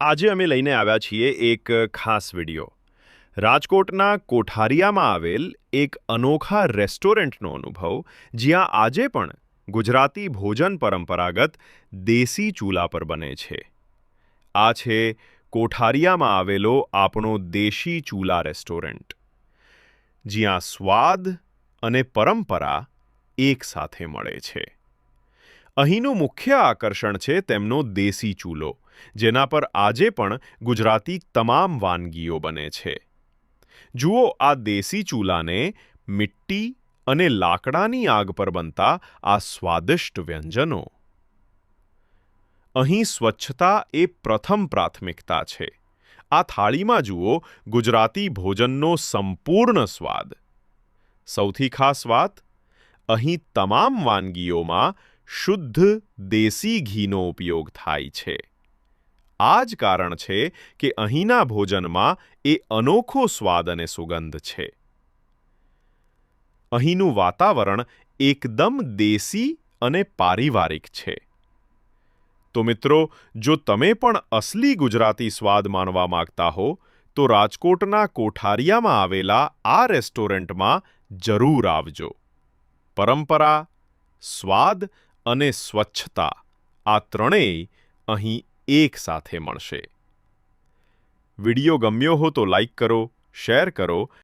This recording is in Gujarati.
આજે અમે લઈને આવ્યા છીએ એક ખાસ વીડિયો. રાજકોટના કોઠારિયામાં આવેલ એક અનોખા રેસ્ટોરન્ટનો અનુભવ, જ્યાં આજે પણ ગુજરાતી ભોજન પરંપરાગત દેશી ચૂલા પર બને છે. આ છે કોઠારિયામાં આવેલો આપણો દેશી ચૂલા રેસ્ટોરન્ટ. જ્યાં સ્વાદ અને પરંપરા એક સાથે મળે છે. અહીંનું મુખ્ય આકર્ષણ છે તેમનો દેશી ચૂલો. જેના પર આજે પણ ગુજરાતી તમામ વાનગીઓ બને છે. જુઓ, આ દેશી ચૂલાને મિટ્ટી અને લાકડાની આગ પર બનતા આ સ્વાદિષ્ટ વ્યંજનો. અહીં સ્વચ્છતા એ પ્રથમ પ્રાથમિકતા છે. આ થાળીમાં જુઓ, ગુજરાતી ભોજનનો સંપૂર્ણ સ્વાદ. સૌથી ખાસ વાત, અહીં તમામ વાનગીઓમાં શુદ્ધ દેશી ઘીનો ઉપયોગ થાય છે. આ જ કારણ છે કે અહીંના ભોજનમાં એ અનોખો સ્વાદ અને સુગંધ છે. અહીંનું વાતાવરણ એકદમ દેશી અને પારિવારિક છે. તો મિત્રો, જો તમે પણ અસલી ગુજરાતી સ્વાદ માણવા માંગતા હો, તો રાજકોટના કોઠારિયામાં આવેલા આ રેસ્ટોરન્ટમાં જરૂર આવજો. પરંપરા, સ્વાદ અને સ્વચ્છતા આ ત્રણેય અહીં એક સાથે મળશે. વિડિયો ગમ્યો હો તો લાઈક કરો શેર કરો